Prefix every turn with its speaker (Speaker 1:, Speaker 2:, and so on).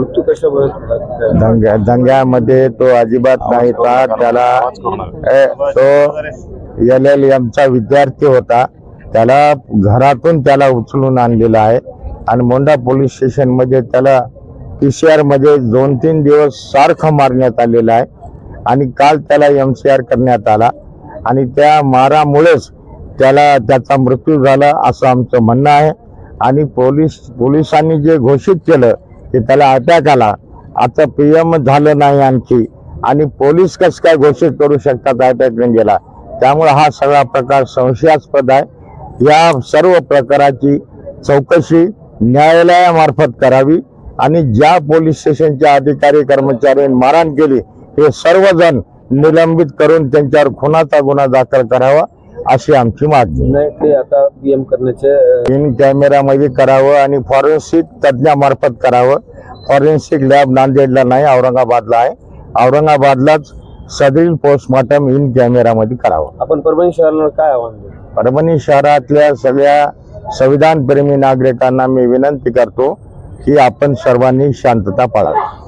Speaker 1: मृत्यू कशा
Speaker 2: दंग्या दंग्यामध्ये तो अजिबात नाही था त्याला तो एल एल एमचा विद्यार्थी होता. त्याला घरातून त्याला उचलून आणलेला आहे. आणि मोंढा पोलीस स्टेशनमध्ये त्याला पीसीआरमध्ये दोन तीन दिवस सारखं मारण्यात आलेलं आहे. आणि काल त्याला एम सी आर करण्यात आला. आणि त्या मारामुळेच त्याला त्याचा मृत्यू झाला असं आमचं म्हणणं आहे. आणि पोलीस पोलिसांनी जे घोषित केलं की त्याला अटॅक आला. आता पी एम झालं नाही आणखी. आणि पोलीस कसं काय घोषित करू शकतात अटॅक गेला त्यामुळे हा सगळा प्रकार संशयास्पद आहे. या सर्व प्रकाराची चौकशी न्यायालयामार्फत करावी आणि ज्या पोलीस स्टेशनच्या अधिकारी कर्मचाऱ्यांनी मारहाण केली हे सर्वजण निलंबित करून त्यांच्यावर खुनाचा गुन्हा दाखल करावा. अशी आमची मागणी.
Speaker 1: नाही ते आता पीएम करण्याचे
Speaker 2: इन कॅमेरामध्ये करावं आणि फॉरेन्सिक तज्ज्ञामार्फत करावं. फॉरेन्सिक लॅब नांदेडला नाही औरंगाबादला आहे. औरंगाबादलाच सदरील पोस्टमॉर्टम इन कॅमेरामध्ये करावं.
Speaker 1: आपण परभणी शहराला काय आव्हान देऊ?
Speaker 2: परभणी शहरातल्या सगळ्या संविधानप्रेमी नागरिकांना मी विनंती करतो की आपण सर्वांनी शांतता पाळावी.